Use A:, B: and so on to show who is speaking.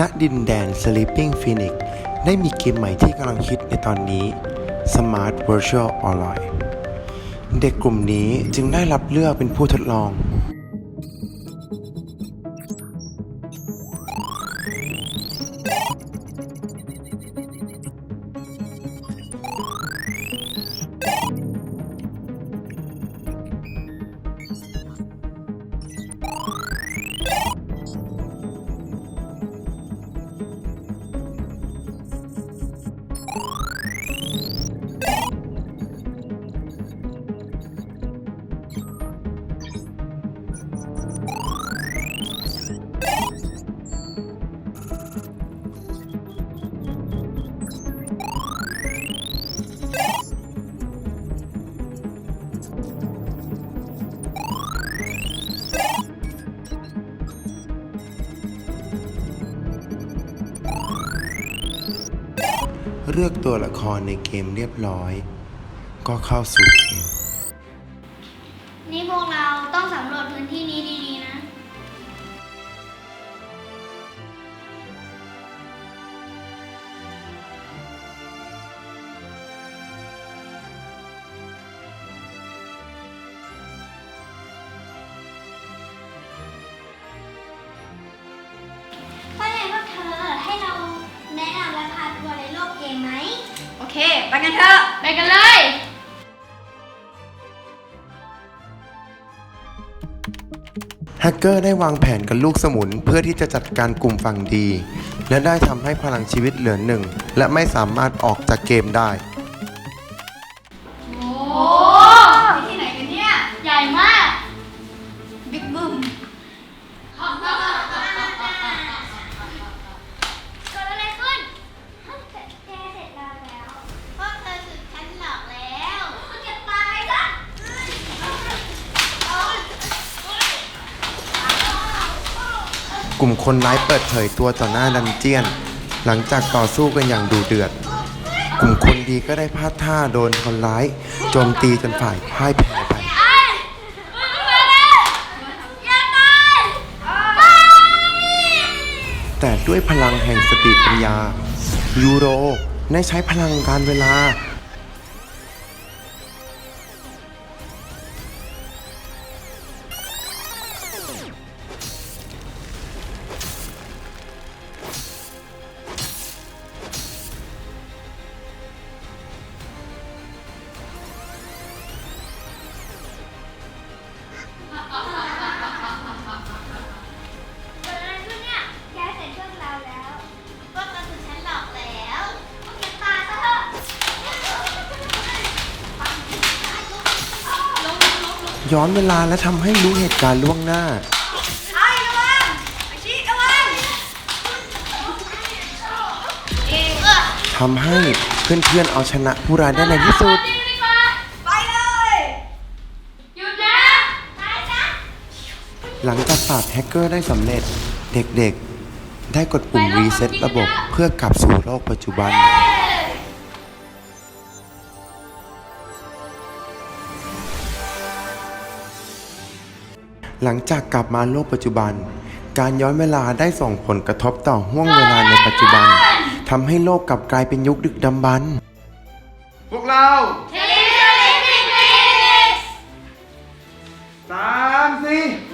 A: ณดินแดน Sleeping Phoenix ได้มีเกมใหม่ที่กำลังฮิตในตอนนี้ Smart Virtual Alloy เด็กกลุ่มนี้จึงได้รับเลือกเป็นผู้ทดลอง เลือกตัวละครในเกมเรียบร้อย ก็เข้าสู่เกม
B: นี่พวกเราต้องสำรวจพื้นที่นี้ดี เค
C: ไปกันเถอะ
B: ไปกันเลย
A: แฮกเกอร์ได้วางแผนกับลูกสมุนเพื่อที่จะจัดการกลุ่มฝั่งดี และได้ทำให้พลังชีวิตเหลือหนึ่งและไม่สามารถออกจากเกมได้
B: ลุ่
A: มคนร้ายเปิดเผยตัวต่อหน้าดันเจียน หลังจากต่อสู้กันอย่างดูเดือด กลุ่มคนดีก็ได้พลาดท่าโดนคนร้ายโจมตีจนฝ่ายพ่ายแพ้ไป
B: ไอ้มาแล้วอย่าตายไป
A: แต่ด้วยพลังแห่งสติปัญญา ยูโรได้ใช้พลังการเวลา ย้อนเวลาและทำให้รู้เหตุการณ์ล่วงหน้า
C: ไอ้ระวังไอ้ชี้ระวังเอ๊ะ
A: ทำให้เพื่อนๆเอาชนะผู้ร้ายได้ในที่สุด
C: ไปเลย
B: หยุดนะตายซะ
A: หลังจากปราบแฮกเกอร์ได้สำเร็จ เด็กๆ ได้กดปุ่มรีเซ็ตระบบเพื่อกลับสู่โลกปัจจุบัน หลังจากกลับมาโลกปัจจุบัน การย้อนเวลาได้ส่งผลกระทบต่อห่วงเวลาในปัจจุบันทำให้โลกกลับกลายเป็นยุคดึกดำบรรพ์พวกเรา
B: เทเลฟินิก
A: สามสี่
B: เ